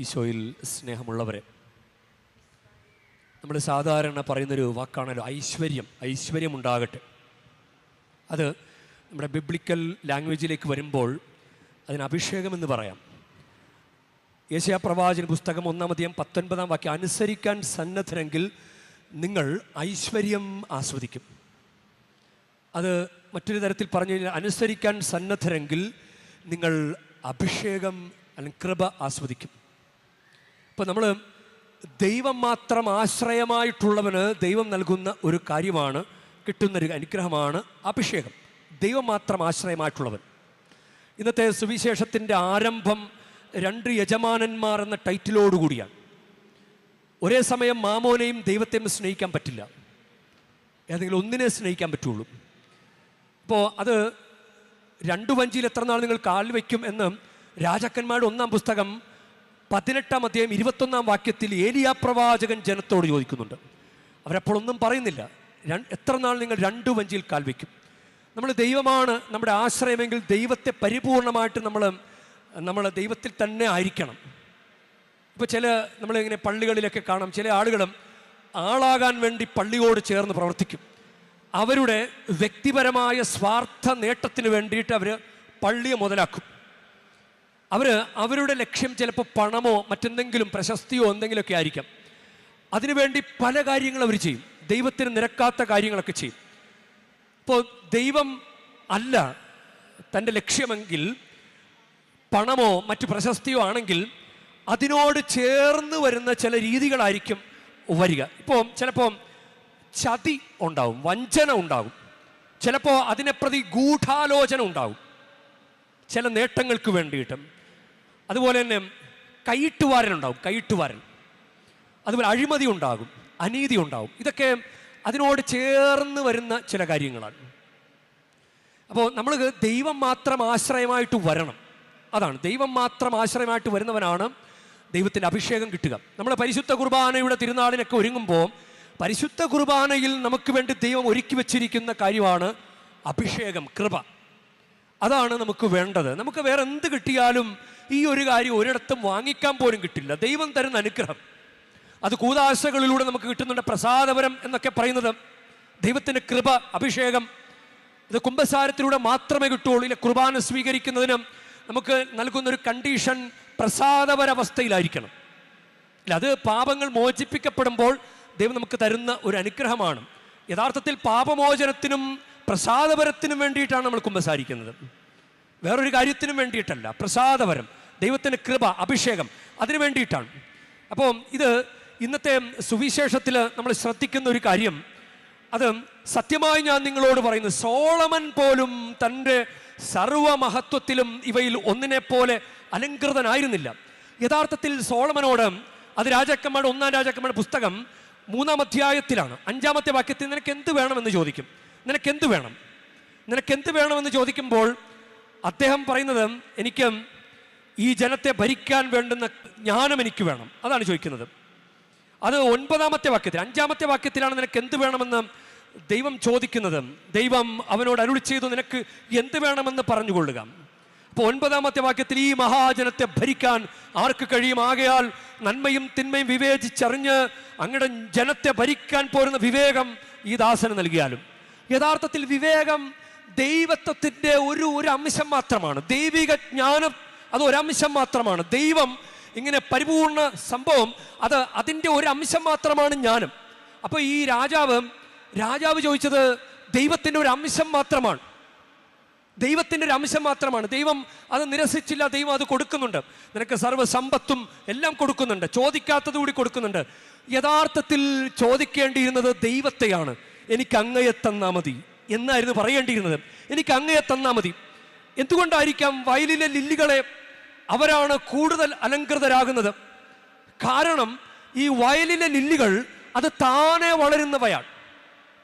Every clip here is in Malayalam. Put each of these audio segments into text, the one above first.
ഈശോയിൽ സ്നേഹമുള്ളവരെ നമ്മൾ സാധാരണ പറയുന്നൊരു വാക്കാണല്ലോ ഐശ്വര്യം ഐശ്വര്യം ഉണ്ടാകട്ടെ. അത് നമ്മുടെ ബിബ്ലിക്കൽ ലാംഗ്വേജിലേക്ക് വരുമ്പോൾ അതിന് അഭിഷേകം എന്ന് പറയാം. യേശയ പ്രവാചന പുസ്തകം ഒന്നാമധികം പത്തൊൻപതാം വാക്യം അനുസരിക്കാൻ സന്നദ്ധരെങ്കിൽ നിങ്ങൾ ഐശ്വര്യം ആസ്വദിക്കും. അത് മറ്റൊരു തരത്തിൽ പറഞ്ഞു കഴിഞ്ഞാൽ അനുസരിക്കാൻ സന്നദ്ധരെങ്കിൽ നിങ്ങൾ അഭിഷേകം അല്ലെങ്കിൽ കൃപ ആസ്വദിക്കും. ഇപ്പോൾ നമ്മൾ ദൈവം മാത്രം ആശ്രയമായിട്ടുള്ളവന് ദൈവം നൽകുന്ന ഒരു കാര്യമാണ് കിട്ടുന്നൊരു അനുഗ്രഹമാണ് അഭിഷേകം. ദൈവം മാത്രം ആശ്രയമായിട്ടുള്ളവൻ. ഇന്നത്തെ സുവിശേഷത്തിന്റെ ആരംഭം രണ്ട് യജമാനന്മാർ എന്ന ടൈറ്റിലോടുകൂടിയാണ് ഒരേ സമയം മാമോനെയും ദൈവത്തെയും സ്നേഹിക്കാൻ പറ്റില്ല. ഏതെങ്കിലും ഒന്നിനെ സ്നേഹിക്കാൻ പറ്റുള്ളൂ. അപ്പോൾ അത് രണ്ടു വഞ്ചിയിൽ എത്ര നാൾ നിങ്ങൾ കാൽ വയ്ക്കും എന്ന് രാജാക്കന്മാരുടെ ഒന്നാം പുസ്തകം പതിനെട്ടാം അധ്യായം ഇരുപത്തൊന്നാം വാക്യത്തിൽ ഏലിയാ പ്രവാചകൻ ജനത്തോട് ചോദിക്കുന്നുണ്ട്. അവരപ്പോഴൊന്നും പറയുന്നില്ല. എത്ര നാൾ നിങ്ങൾ രണ്ടു വഞ്ചിയിൽ കാൽ വയ്ക്കും? നമ്മൾ ദൈവമാണ് നമ്മുടെ ആശ്രയമെങ്കിൽ ദൈവത്തെ പരിപൂർണമായിട്ട് നമ്മൾ നമ്മൾ ദൈവത്തിൽ തന്നെ ആയിരിക്കണം. ഇപ്പോൾ ചില നമ്മളിങ്ങനെ പള്ളികളിലൊക്കെ കാണാം ചില ആളുകളും ആളാകാൻ വേണ്ടി പള്ളിയോട് ചേർന്ന് പ്രവർത്തിക്കും. അവരുടെ വ്യക്തിപരമായ സ്വാർത്ഥ നേട്ടത്തിന് വേണ്ടിയിട്ട് അവർ പള്ളിയെ മുതലാക്കും. അവർ അവരുടെ ലക്ഷ്യം ചിലപ്പോൾ പണമോ മറ്റെന്തെങ്കിലും പ്രശസ്തിയോ എന്തെങ്കിലുമൊക്കെ ആയിരിക്കാം. അതിനുവേണ്ടി പല കാര്യങ്ങൾ അവർ ചെയ്യും. ദൈവത്തിന് നിരക്കാത്ത കാര്യങ്ങളൊക്കെ ചെയ്യും. ഇപ്പോൾ ദൈവം അല്ല തന്റെ ലക്ഷ്യമെങ്കിൽ പണമോ മറ്റു പ്രശസ്തിയോ ആണെങ്കിൽ അതിനോട് ചേർന്ന് വരുന്ന ചില രീതികളായിരിക്കും വരിക. ഇപ്പോൾ ചിലപ്പോൾ ചതി ഉണ്ടാവും വഞ്ചന ഉണ്ടാകും ചിലപ്പോൾ അതിനെ പ്രതി ഗൂഢാലോചന ഉണ്ടാവും. ചില നേട്ടങ്ങൾക്ക് വേണ്ടിയിട്ടും. അതുപോലെ തന്നെ കൈയിട്ടുവാരൻ ഉണ്ടാവും കൈയിട്ടുവാരൻ. അതുപോലെ അഴിമതി ഉണ്ടാകും അനീതി ഉണ്ടാകും ഇതൊക്കെ അതിനോട് ചേർന്ന് വരുന്ന ചില കാര്യങ്ങളാണ്. അപ്പോൾ നമ്മൾ ദൈവം മാത്രം ആശ്രയമായിട്ട് വരണം. അതാണ് ദൈവം മാത്രം ആശ്രയമായിട്ട് വരുന്നവനാണ് ദൈവത്തിന്റെ അഭിഷേകം കിട്ടുക. നമ്മൾ പരിശുദ്ധ കുർബാനയുടെ തിരുനാളിനൊക്കെ ഒരുങ്ങുമ്പോൾ പരിശുദ്ധ കുർബാനയിൽ നമുക്ക് വേണ്ടി ദൈവം ഒരുക്കി വെച്ചിരിക്കുന്ന കാര്യമാണ് അഭിഷേകം കൃപ. അതാണ് നമുക്ക് വേണ്ടത്. നമുക്ക് വേറെ എന്ത് കിട്ടിയാലും ഈ ഒരു കാര്യം ഒരിടത്തും വാങ്ങിക്കാൻ പോലും കിട്ടില്ല. ദൈവം തരുന്ന അനുഗ്രഹം. അത് കൂതാശകളിലൂടെ നമുക്ക് കിട്ടുന്നുണ്ട്. പ്രസാദപരം എന്നൊക്കെ പറയുന്നത് ദൈവത്തിന്റെ കൃപ അഭിഷേകം. ഇത് കുംഭസാരത്തിലൂടെ മാത്രമേ കിട്ടുള്ളൂ ഇല്ല കുർബാന സ്വീകരിക്കുന്നതിന് നമുക്ക് നൽകുന്ന ഒരു കണ്ടീഷൻ പ്രസാദപരവസ്ഥയിലായിരിക്കണം. ഇല്ല അത് പാപങ്ങൾ മോചിപ്പിക്കപ്പെടുമ്പോൾ ദൈവം നമുക്ക് തരുന്ന ഒരു അനുഗ്രഹമാണ്. യഥാർത്ഥത്തിൽ പാപമോചനത്തിനും പ്രസാദപരത്തിനും വേണ്ടിയിട്ടാണ് നമ്മൾ കുമ്പസാരിക്കുന്നത്. വേറൊരു കാര്യത്തിനും വേണ്ടിയിട്ടല്ല. പ്രസാദപരം ദൈവത്തിന്റെ കൃപ അഭിഷേകം അതിനു വേണ്ടിയിട്ടാണ്. അപ്പോൾ ഇത് ഇന്നത്തെ സുവിശേഷത്തിൽ നമ്മൾ ശ്രദ്ധിക്കുന്ന ഒരു കാര്യം അത് സത്യമായി ഞാൻ നിങ്ങളോട് പറയുന്നു സോളമൻ പോലും തന്റെ സർവമഹത്വത്തിലും ഇവയിൽ ഒന്നിനെ പോലെ അലങ്കൃതനായിരുന്നില്ല യഥാർത്ഥത്തിൽ സോളമനോട് അത് രാജാക്കന്മാരുടെ ഒന്നാം രാജാക്കന്മാരുടെ പുസ്തകം മൂന്നാം അധ്യായത്തിലാണ്. അഞ്ചാമത്തെ വാക്യത്തിൽ നിനക്ക് എന്ത് വേണമെന്ന് ചോദിക്കും? നിനക്ക് എന്ത് വേണം? നിനക്ക് എന്ത് വേണമെന്ന് ചോദിക്കുമ്പോൾ അദ്ദേഹം പറയുന്നത് എനിക്ക് ഈ ജനത്തെ ഭരിക്കാൻ വേണ്ടുന്ന ജ്ഞാനം എനിക്ക് വേണം. അതാണ് ചോദിക്കുന്നത്. അത് ഒൻപതാമത്തെ വാക്യത്തിൽ അഞ്ചാമത്തെ വാക്യത്തിലാണ് നിനക്ക് എന്ത് വേണമെന്ന് ദൈവം ചോദിക്കുന്നത്. ദൈവം അവനോട് അരുളി ചെയ്തു നിനക്ക് എന്ത് വേണമെന്ന് പറഞ്ഞുകൊള്ളുക. അപ്പോൾ ഒൻപതാമത്തെ വാക്യത്തിൽ ഈ മഹാജനത്തെ ഭരിക്കാൻ ആർക്ക് കഴിയും? ആകയാൽ നന്മയും തിന്മയും വിവേചിച്ചറിഞ്ഞ് അങ്ങടെ ജനത്തെ ഭരിക്കാൻ പോരുന്ന വിവേകം ഈ ദാസന് നൽകിയാലും. യഥാർത്ഥത്തിൽ വിവേകം ദൈവത്വത്തിന്റെ ഒരു ഒരു അംശം മാത്രമാണ്. ദൈവിക ജ്ഞാനം അത് ഒരംശം മാത്രമാണ്. ദൈവം ഇങ്ങനെ പരിപൂർണ സംഭവം അത് അതിന്റെ ഒരു അംശം മാത്രമാണ് ജ്ഞാനം. അപ്പോൾ ഈ രാജാവ് രാജാവ് ചോദിച്ചത് ദൈവത്തിന്റെ ഒരു അംശം മാത്രമാണ്. ദൈവത്തിന്റെ ഒരു അംശം മാത്രമാണ്. ദൈവം അത് നിരസിച്ചില്ല ദൈവം അത് കൊടുക്കുന്നുണ്ട്. നിനക്ക് സർവസമ്പത്തും എല്ലാം കൊടുക്കുന്നുണ്ട്. ചോദിക്കാത്തത് കൂടി കൊടുക്കുന്നുണ്ട്. യഥാർത്ഥത്തിൽ ചോദിക്കേണ്ടിയിരുന്നത് ദൈവത്തെയാണ്. എനിക്ക് അങ്ങയെ തന്നാ മതി എന്നായിരുന്നു പറയേണ്ടിയിരുന്നത്. എനിക്ക് അങ്ങയെ തന്നാ മതി. എന്തുകൊണ്ടായിരിക്കാം വയലിലെ ലില്ലികളെ അവരാണ് കൂടുതൽ അലങ്കൃതരാകുന്നത് കാരണം ഈ വയലിലെ ലില്ലികൾ അത് താനെ വളരുന്നവയാണ്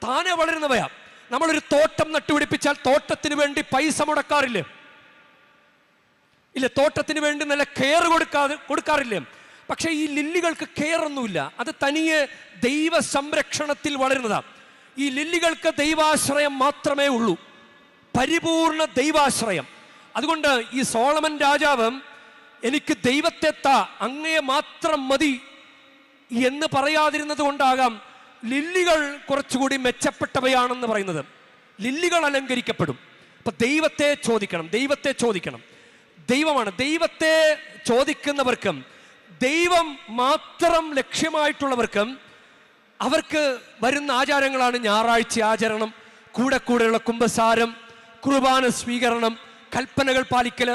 താനെ വളരുന്നവയാണ് നമ്മളൊരു തോട്ടം നട്ടുപിടിപ്പിച്ചാൽ തോട്ടത്തിന് വേണ്ടി പൈസ മുടക്കാറില്ലേ? ഇല്ല തോട്ടത്തിന് വേണ്ടി നല്ല കെയർ കൊടുക്കാതെ കൊടുക്കാറില്ലേ? പക്ഷേ ഈ ലില്ലികൾക്ക് കെയർ ഒന്നുമില്ല അത് തനിയെ ദൈവ സംരക്ഷണത്തിൽ വളരുന്നതാണ് ഈ ലില്ലികൾക്ക് ദൈവാശ്രയം മാത്രമേ ഉള്ളൂ. പരിപൂർണ ദൈവാശ്രയം. അതുകൊണ്ട് ഈ സോളമൻ രാജാവ് എനിക്ക് ദൈവത്തെ താ അങ്ങയെ മാത്രം മതി എന്ന് പറയാതിരുന്നത് കൊണ്ടാകാം ലില്ലികൾ കുറച്ചുകൂടി മെച്ചപ്പെട്ടവയാണെന്ന് പറയുന്നത്. ലില്ലികൾ അലങ്കരിക്കപ്പെടും. അപ്പൊ ദൈവത്തെ ചോദിക്കണം ദൈവത്തെ ചോദിക്കണം. ദൈവമാണ് ദൈവത്തെ ചോദിക്കുന്നവർക്കും ദൈവം മാത്രം ലക്ഷ്യമായിട്ടുള്ളവർക്കും അവർക്ക് വരുന്ന ആചാരങ്ങളാണ് ഞായറാഴ്ച ആചരണം കൂടെ കൂടെയുള്ള കുംഭസാരം കുർബാന സ്വീകരണം കൽപ്പനകൾ പാലിക്കൽ.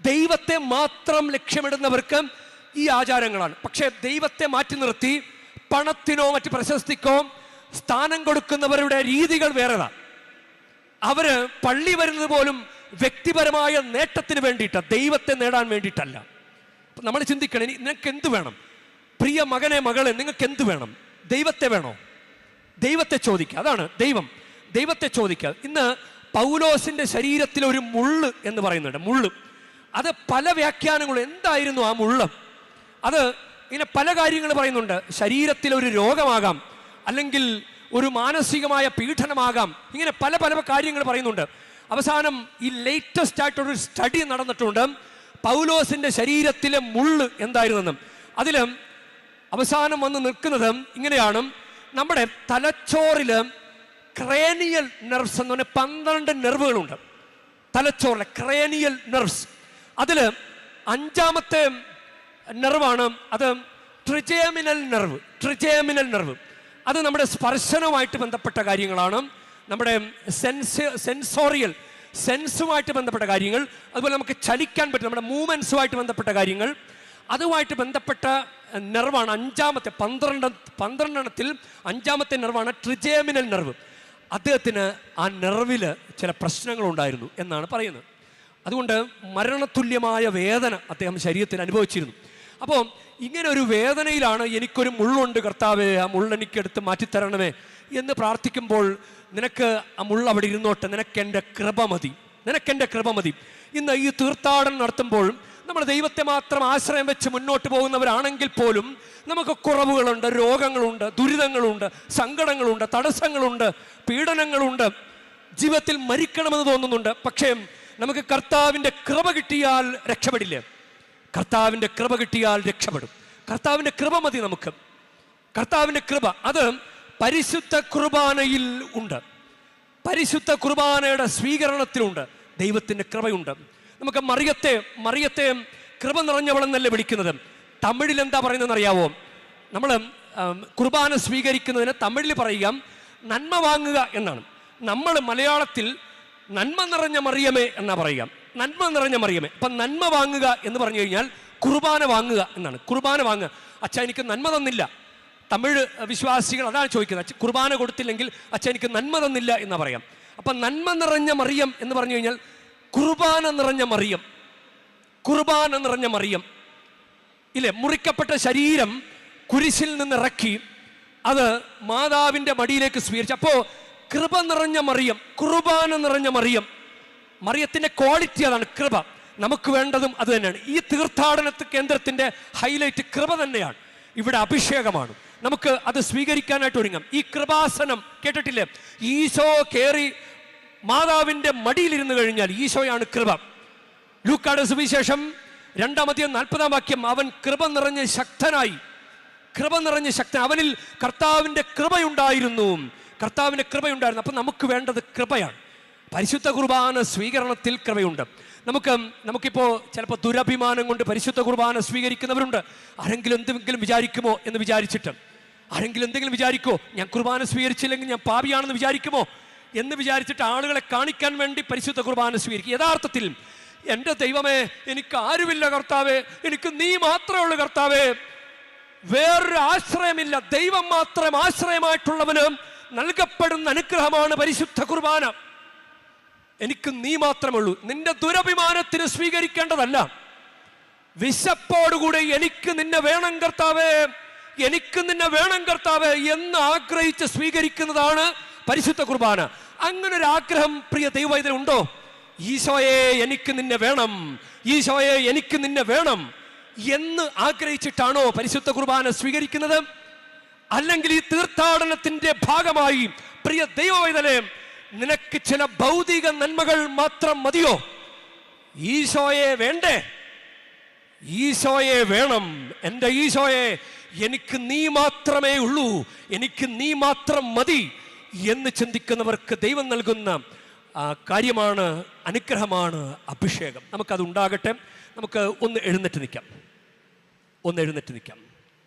ദൈവത്തെ മാത്രം ലക്ഷ്യമിടുന്നവർക്ക് ഈ ആചാരങ്ങളാണ്. പക്ഷേ ദൈവത്തെ മാറ്റി നിർത്തി പണത്തിനോ മറ്റ് പ്രശസ്തിക്കോ സ്ഥാനം കൊടുക്കുന്നവരുടെ രീതികൾ വേറെതാണ് അവർ പള്ളി വരുന്നത് പോലും വ്യക്തിപരമായ നേട്ടത്തിന് വേണ്ടിയിട്ടാണ് ദൈവത്തെ നേടാൻ വേണ്ടിയിട്ടല്ല. നമ്മൾ ചിന്തിക്കണം നിങ്ങൾക്ക് എന്ത് വേണം? പ്രിയ മകനെ മകളെ നിങ്ങൾക്ക് എന്ത് വേണം? ദൈവത്തെ വേണോ? ദൈവത്തെ ചോദിക്കുക. അതാണ് ദൈവം. ദൈവത്തെ ചോദിക്കുക. ഇന്ന് പൗലോസിന്റെ ശരീരത്തിൽ ഒരു മുള്ള് എന്ന് പറയുന്നുണ്ട്. മുള്ള്. അത് പല വ്യാഖ്യാനങ്ങളും എന്തായിരുന്നു ആ മുള്ള്? അത് ഇങ്ങനെ പല കാര്യങ്ങൾ പറയുന്നുണ്ട്. ശരീരത്തിൽ ഒരു രോഗമാകാം. അല്ലെങ്കിൽ ഒരു മാനസികമായ പീഡനമാകാം. ഇങ്ങനെ പല പല കാര്യങ്ങൾ പറയുന്നുണ്ട്. അവസാനം ഈ ലേറ്റസ്റ്റ് ആയിട്ടൊരു സ്റ്റഡി നടന്നിട്ടുണ്ട്. പൗലോസിന്റെ ശരീരത്തിലെ മുള്ള് എന്തായിരുന്നെന്നും. അതിൽ അവസാനം വന്ന് നിൽക്കുന്നത് ഇങ്ങനെയാണ്. നമ്മുടെ തലച്ചോറിൽ ക്രേനിയൽ നെർവ്സ് എന്ന് പറഞ്ഞാൽ പന്ത്രണ്ട് നെർവുകളുണ്ട്. തലച്ചോറിലെ ക്രേനിയൽ നെർവ്സ്. അതിൽ അഞ്ചാമത്തെ നെർവാണ് അത് ട്രിജേമിനൽ നെർവ് ട്രിജേമിനൽ നെർവ്. അത് നമ്മുടെ സ്പർശനവുമായിട്ട് ബന്ധപ്പെട്ട കാര്യങ്ങളാണ്. നമ്മുടെ സെൻസ് സെൻസോറിയൽ സെൻസുമായിട്ട് ബന്ധപ്പെട്ട കാര്യങ്ങൾ. അതുപോലെ നമുക്ക് ചലിക്കാൻ പറ്റും നമ്മുടെ മൂവ്മെൻസുമായിട്ട് ബന്ധപ്പെട്ട കാര്യങ്ങൾ. അതുമായിട്ട് ബന്ധപ്പെട്ട നെർവാണ് അഞ്ചാമത്തെ പന്ത്രണ്ട് പന്ത്രണ്ടെണ്ണത്തിൽ അഞ്ചാമത്തെ നെർവാണ് ട്രിജേമിനൽ നെർവ് അദ്ദേഹത്തിന് ആ നെർവിൽ ചില പ്രശ്നങ്ങളുണ്ടായിരുന്നു എന്നാണ് പറയുന്നത്. അതുകൊണ്ട് മരണതുല്യമായ വേദന അദ്ദേഹം ശരീരത്തിൽ അനുഭവിച്ചിരുന്നു. അപ്പോൾ ഇങ്ങനെ ഒരു വേദനയിലാണ് എനിക്കൊരു മുള്ളുണ്ട് കർത്താവേ ആ മുള്ളെനിക്കെടുത്ത് മാറ്റിത്തരണമേ എന്ന് പ്രാർത്ഥിക്കുമ്പോൾ നിനക്ക് ആ മുള്ള അവിടെ ഇരുന്നോട്ടെ നിനക്കെന്റെ കൃപ മതി. നിനക്കെന്റെ കൃപ മതി. ഇന്ന് ഈ തീർത്ഥാടനം നടത്തുമ്പോൾ നമ്മൾ ദൈവത്തെ മാത്രം ആശ്രയം വെച്ച് മുന്നോട്ട് പോകുന്നവരാണെങ്കിൽ പോലും നമുക്ക് കുറവുകളുണ്ട് രോഗങ്ങളുണ്ട് ദുരിതങ്ങളുണ്ട് സങ്കടങ്ങളുണ്ട് തടസ്സങ്ങളുണ്ട് പീഡനങ്ങളുണ്ട്. ജീവിതത്തിൽ മരിക്കണമെന്ന് തോന്നുന്നുണ്ട്. പക്ഷേ നമുക്ക് കർത്താവിന്റെ കൃപ കിട്ടിയാൽ രക്ഷപ്പെടില്ലേ. കർത്താവിന്റെ കൃപ കിട്ടിയാൽ രക്ഷപ്പെടും. കർത്താവിന്റെ കൃപ മതി നമുക്ക്. കർത്താവിന്റെ കൃപ അത് പരിശുദ്ധ കുർബാനയിൽ ഉണ്ട്. പരിശുദ്ധ കുർബാനയുടെ സ്വീകരണത്തിലുണ്ട്. ദൈവത്തിന്റെ കൃപയുണ്ട്. നമുക്ക് മറിയത്തെ മറിയത്തെ കൃപ നിറഞ്ഞവളെന്നല്ലേ വിളിക്കുന്നത്? തമിഴിൽ എന്താ പറയുന്നതെന്ന് അറിയാവോ നമ്മൾ കുർബാന സ്വീകരിക്കുന്നതിന് തമിഴിൽ പറയുക നന്മ വാങ്ങുക എന്നാണ്. നമ്മൾ മലയാളത്തിൽ നന്മ നിറഞ്ഞ മറിയമേ എന്നാ പറയുക. നന്മ നിറഞ്ഞ മറിയമേ. അപ്പം നന്മ വാങ്ങുക എന്ന് പറഞ്ഞു കഴിഞ്ഞാൽ കുർബാന വാങ്ങുക എന്നാണ്. കുർബാന വാങ്ങുക. അച്ഛാ എനിക്ക് നന്മ തന്നില്ല. തമിഴ് വിശ്വാസികൾ അതാണ് ചോദിക്കുന്നത്. കുർബാന കൊടുത്തില്ലെങ്കിൽ അച്ഛ എനിക്ക് നന്മ തന്നില്ല എന്ന് പറയാം. അപ്പം നന്മ നിറഞ്ഞ മറിയം എന്ന് പറഞ്ഞു കഴിഞ്ഞാൽ കുർബാന നിറഞ്ഞ മറിയം. കുർബാന നിറഞ്ഞ മറിയം. ഇല്ലേ? മുറിക്കപ്പെട്ട ശരീരം കുരിശിൽ നിന്നിറക്കി അത് മാതാവിന്റെ മടിയിലേക്ക് സ്വീകരിച്ചു. അപ്പോൾ കൃപ നിറഞ്ഞ മറിയം കുർബാന നിറഞ്ഞ മറിയം. മറിയത്തിന്റെ ക്വാളിറ്റി അതാണ് കൃപ. നമുക്ക് വേണ്ടതും അത് തന്നെയാണ്. ഈ തീർത്ഥാടന കേന്ദ്രത്തിന്റെ ഹൈലൈറ്റ് കൃപ തന്നെയാണ്. ഇവിടെ അഭിഷേകമാണ്. നമുക്ക് അത് സ്വീകരിക്കാനായിട്ട് ഒരുങ്ങാം. ഈ കൃപാസനം കേട്ടിട്ടില്ലേ? ഈശോ കയറി മാതാവിന്റെ മടിയിലിരുന്ന് കഴിഞ്ഞാൽ ഈശോയാണ് കൃപ. ലൂക്കാട് സുവിശേഷം രണ്ടാമത്തെയും നാൽപ്പതാം വാക്യം അവൻ കൃപ നിറഞ്ഞ ശക്തനായി. കൃപ നിറഞ്ഞ ശക്തൻ. അവനിൽ കർത്താവിന്റെ കൃപയുണ്ടായിരുന്നു. കർത്താവിന്റെ കൃപയുണ്ടായിരുന്നു. അപ്പം നമുക്ക് വേണ്ടത് കൃപയാണ്. പരിശുദ്ധ കുർബാന സ്വീകരണത്തിൽ കൃപയുണ്ട്. നമുക്ക് നമുക്കിപ്പോൾ ചിലപ്പോൾ ദുരഭിമാനം കൊണ്ട് പരിശുദ്ധ കുർബാന സ്വീകരിക്കുന്നവരുണ്ട്. ആരെങ്കിലും എന്തെങ്കിലും വിചാരിക്കുമോ എന്ന് വിചാരിച്ചിട്ട്? ആരെങ്കിലും എന്തെങ്കിലും വിചാരിക്കുമോ ഞാൻ കുർബാന സ്വീകരിച്ചില്ലെങ്കിൽ ഞാൻ പാപിയാണെന്ന് വിചാരിക്കുമോ? എന്ന് വിചാരിച്ചിട്ട് ആളുകളെ കാണിക്കാൻ വേണ്ടി പരിശുദ്ധ കുർബാന സ്വീകരിക്കും. യഥാർത്ഥത്തിൽ എന്റെ ദൈവമേ എനിക്ക് ആരുമില്ല കർത്താവേ എനിക്ക് നീ മാത്രമേ ഉള്ളൂ കർത്താവേ. വേറൊരു ആശ്രയമില്ല. ദൈവം മാത്രം ആശ്രയമായിട്ടുള്ളവന് നൽകപ്പെടുന്ന അനുഗ്രഹമാണ് പരിശുദ്ധ കുർബാന. എനിക്ക് നീ മാത്രമേ ഉള്ളൂ. നിന്റെ ദുരഭിമാനത്തിന് സ്വീകരിക്കേണ്ടതല്ല. വിശപ്പോടുകൂടെ എനിക്ക് നിന്നെ വേണം കർത്താവേ. എനിക്ക് നിന്നെ വേണം കർത്താവേ എന്ന് ആഗ്രഹിച്ച് സ്വീകരിക്കുന്നതാണ് പരിശുദ്ധ കുർബാന. അങ്ങനെ ഒരു ആഗ്രഹം പ്രിയ ദൈവവൈദ്യൻ ഉണ്ടോ ഈശോയെ എനിക്ക് നിന്നെ വേണം. ഈശോയെ എനിക്ക് നിന്നെ വേണം. എന്ന് ആഗ്രഹിച്ചിട്ടാണോ പരിശുദ്ധ കുർബാന സ്വീകരിക്കുന്നത്? അല്ലെങ്കിൽ ഈ തീർത്ഥാടനത്തിന്റെ ഭാഗമായി പ്രിയ ദൈവവൈതലെ നിനക്ക് ചില ഭൗതിക നന്മകൾ മാത്രം മതിയോ? ഈശോയെ വേണ്ടേ? ഈശോയെ വേണം. എന്റെ ഈശോയെ എനിക്ക് നീ മാത്രമേ ഉള്ളൂ. എനിക്ക് നീ മാത്രം മതി. എന്ന് ചിന്തിക്കുന്നവർക്ക് ദൈവം നൽകുന്ന കാര്യമാണ് അനുഗ്രഹമാണ് അഭിഷേകം. നമുക്കത് ഉണ്ടാകട്ടെ. നമുക്ക് ഒന്ന് എഴുന്നേറ്റ് നിൽക്കാം. ഒന്ന് എഴുന്നേറ്റ് നിൽക്കാം.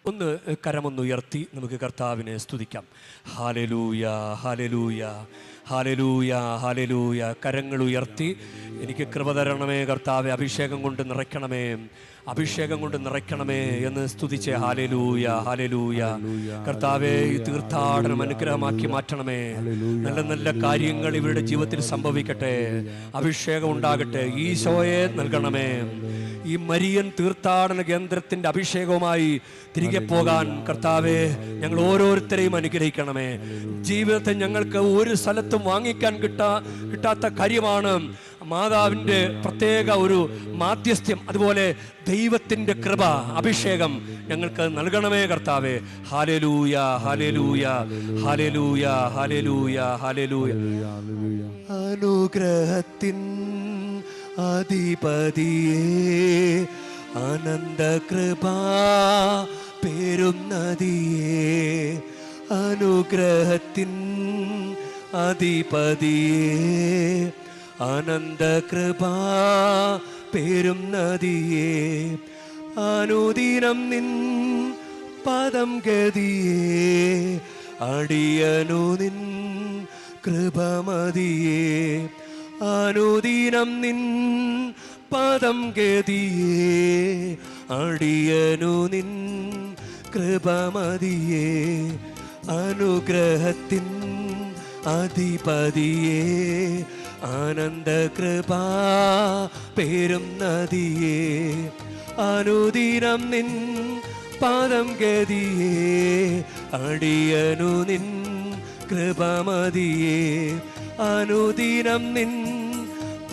ഒന്ന് കരമൊന്നുയർത്തി നമുക്ക് കർത്താവിനെ സ്തുതിക്കാം. Hallelujah hallelujah. Hallelujah hallelujah. കരങ്ങൾ ഉയർത്തി. എനിക്ക് കൃപ തരണമേ കർത്താവെ. അഭിഷേകം കൊണ്ട് നിറയ്ക്കണമേ. അഭിഷേകം കൊണ്ട് നിറയ്ക്കണമേ എന്ന് സ്തുതിച്ച് ഹാലലൂയ ഹാലലൂയ. കർത്താവെ ഈ തീർത്ഥാടനം അനുഗ്രഹമാക്കി മാറ്റണമേ. നല്ല നല്ല കാര്യങ്ങൾ ഇവരുടെ ജീവിതത്തിൽ സംഭവിക്കട്ടെ. അഭിഷേകം ഉണ്ടാകട്ടെ. ഈശോയെ നൽകണമേ. ഈ മരിയൻ തീർത്ഥാടന കേന്ദ്രത്തിന്റെ അഭിഷേകവുമായി തിരികെ പോകാൻ കർത്താവെ ഞങ്ങൾ ഓരോരുത്തരെയും അനുഗ്രഹിക്കണമേ. ജീവിതത്തെ ഞങ്ങൾക്ക് ഒരു സ്ഥലത്തും വാങ്ങിക്കാൻ കിട്ടാ കിട്ടാത്ത കാര്യമാണ് മാതാവിന്റെ പ്രത്യേക ഒരു മാധ്യസ്ഥ്യം അതുപോലെ ദൈവത്തിന്റെ കൃപ അഭിഷേകം ഞങ്ങൾക്ക് നൽകണമേ കർത്താവേ. Hallelujah hallelujah hallelujah hallelujah hallelujah അനുഗ്രഹത്തിൻ അധിപതിയേ അനന്തകൃപാ പേരുന്നതിയേ അനുഗ്രഹത്തിൻ അധിപതിയേ ആനന്ദകൃപാ പേരും നദിയേ അനുദിനം നിൻ പദം ഗതിയേ അടിയനു നിൻ കൃപമതിയേ അനുദിനം നിൻ പദം ഗതിയേ അടിയനു നിൻ കൃപമതിയേ അനുഗ്രഹത്തിൻ അധിപതിയേ ആനന്ദകൃപാ പേരും നദിയേ. അനുദിനം നിൻ പാദം ഗതിയേ അടിയനു നിൻ കൃപമതിയേ. അനുദിനം നിൻ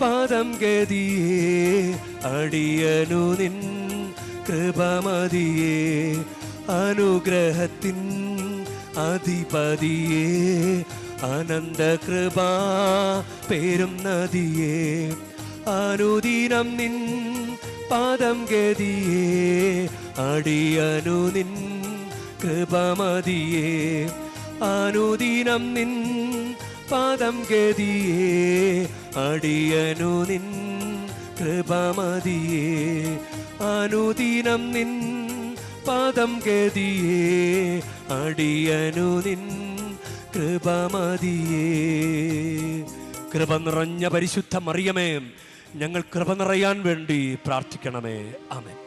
പാദം ഗതിയേ അടിയനു നിൻ കൃപമതിയേ. അനുഗ്രഹത്തിൻ അധിപതിയേ അനന്തകൃപാ പേരും നദിയേ അനുദിനം നിൻ പാദം ഗതിയേ അടിയനു നിൻ കൃപമതിയേ അനുദിനം നിൻ പാദം ഗതിയേ അടിയനു നിൻ കൃപമതിയേ അനുദിനം നിൻ പാദം ഗതിയേ അടിയനു നിൻ കൃപമതിയേ. കൃപ നിറഞ്ഞ പരിശുദ്ധ മറിയമേ ഞങ്ങൾ കൃപ നിറയാൻ വേണ്ടി പ്രാർത്ഥിക്കണമേ. ആമേൻ.